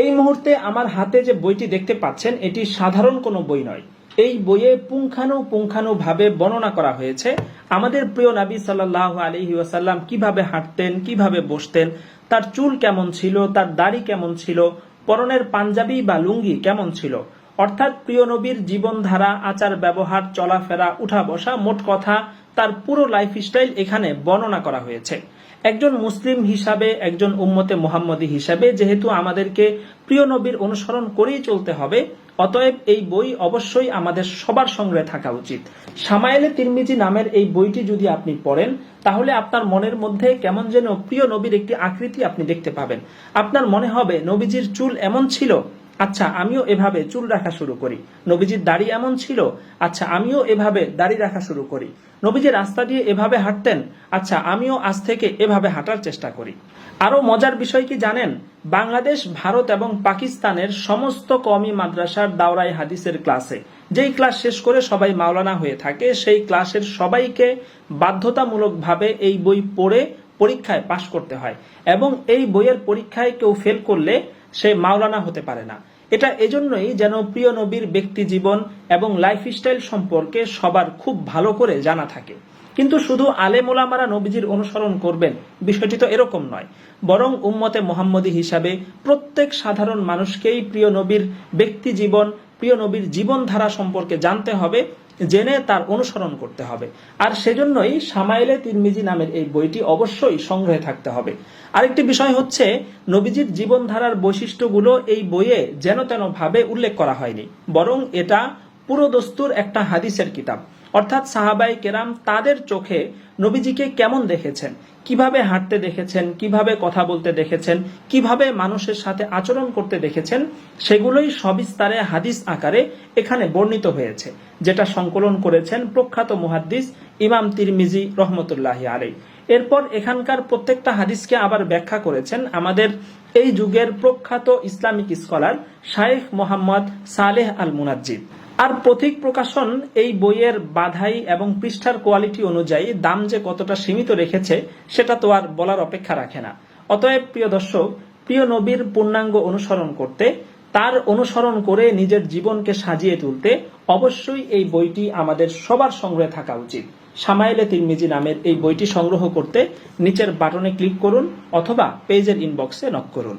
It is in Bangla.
এই মুহূর্তে আমার হাতে যে বইটি দেখতে পাচ্ছেন, এটি সাধারণ কোনো বই নয়। এই বইয়ে পুঙ্খানু পুঙ্খানু ভাবে বর্ণনা করা হয়েছে। আমাদের প্রিয় নবী সাল্লাহ আলহি ওয়াসাল্লাম কীভাবে হাঁটতেন, কীভাবে বসতেন, তার চুল কেমন ছিল, তার দাড়ি কেমন ছিল, পরনের পাঞ্জাবি বা লুঙ্গি কেমন ছিল। অর্থাৎ প্রিয় নবীর জীবনধারা, আচার ব্যবহার, চলাফেরা উঠা বসা মোট কথা, তার পুরো লাইফস্টাইল এখানে বর্ণনা করা হয়েছে। একজন মুসলিম হিসাবে, একজন উম্মতে মোহাম্মদী হিসাবে যেহেতু আমাদেরকে প্রিয় নবীর অনুসরণ করেই চলতে হবে, অতএব এই বই অবশ্যই আমাদের সবার সংগ্রহে থাকা উচিত। সামায়েলে তিরমিজি নামের এই বইটি যদি আপনি পড়েন, তাহলে আপনার মনের মধ্যে কেমন যেন প্রিয় নবীর একটি আকৃতি আপনি দেখতে পাবেন। আপনার মনে হবে, নবীজির চুল এমন ছিল আচ্ছা আমিও এভাবে চুল রাখা শুরু করি। নবীজির দাড়ি এমন ছিল আচ্ছা আমিও এভাবে দাড়ি রাখা শুরু করি। নবীজি রাস্তা দিয়ে এভাবে হাঁটতেন আচ্ছা আমিও আজ থেকে এভাবে হাঁটার চেষ্টা করি। আরও মজার বিষয় কি জানেন? বাংলাদেশ, ভারত এবং পাকিস্তানের সমস্ত কমি মাদ্রাসার দাওরাই হাদিসের ক্লাসে। যেই ক্লাস শেষ করে সবাই মাওলানা হয়ে থাকে, সেই ক্লাসের সবাইকে বাধ্যতামূলকভাবে এই বই পড়ে পরীক্ষায় পাশ করতে হয়। এবং এই বইয়ের পরীক্ষায় কেউ ফেল করলে সে মাওলানা হতে পারে না। এটা এজন্যই যেন প্রিয় নবীর ব্যক্তি জীবন এবং লাইফস্টাইল সম্পর্কে সবার খুব ভালো করে জানা থাকে। কিন্তু শুধু আলেম ওলামারা নবীজির অনুসরণ করবেন, বিষয়টি তো এরকম নয়। বরং উম্মতে মোহাম্মদী হিসাবে প্রত্যেক সাধারণ মানুষকেই প্রিয় নবীর ব্যক্তি জীবন, প্রিয় নবীর জীবনধারা সম্পর্কে জানতে হবে জেনে তার অনুসরণ করতে হবে। আর সেজন্যই সামাইলে তিরমিজি নামের এই বইটি অবশ্যই সংগ্রহে থাকতে হবে। আরেকটি বিষয় হচ্ছে, নবীজির জীবনধারার বৈশিষ্ট্যগুলো এই বইয়ে যেন তেন ভাবে উল্লেখ করা হয়নি, বরং এটা পুরো দস্তুর একটা হাদিসের কিতাব। অর্থাৎ সাহাবাই কেরাম তাদের চোখে নবীজিকে কেমন দেখেছেন? কীভাবে হাঁটতে দেখেছেন? কীভাবে কথা বলতে দেখেছেন? কীভাবে মানুষের সাথে আচরণ করতে দেখেছেন? সেগুলোই সবিস্তারে হাদিস আকারে এখানে বর্ণিত হয়েছে, যেটা সংকলন করেছেন প্রখ্যাত মুহাদ্দিস ইমাম তিরমিজি রহমতুল্লাহ আলাই এরপর এখানকার প্রত্যেকটা হাদিসকে আবার ব্যাখ্যা করেছেন আমাদের এই যুগের প্রখ্যাত ইসলামিক স্কলার শায়েখ মোহাম্মদ সালেহ আল মুনাজ্জিদ আর পথিক প্রকাশন এই বইয়ের বাধাই এবং পৃষ্ঠার কোয়ালিটি অনুযায়ী দাম যে কতটা সীমিত রেখেছে, সেটা তো আর বলার অপেক্ষা রাখে না। অতএব, প্রিয় দর্শক, প্রিয় নবীর পূর্ণাঙ্গ অনুসরণ করতে, তার অনুসরণ করে নিজের জীবনকে সাজিয়ে তুলতে অবশ্যই এই বইটি আমাদের সবার সংগ্রহে থাকা উচিত। সামাইলে তিরমিজি নামের এই বইটি সংগ্রহ করতে নিচের বাটনে ক্লিক করুন অথবা পেজের ইনবক্সে নক করুন।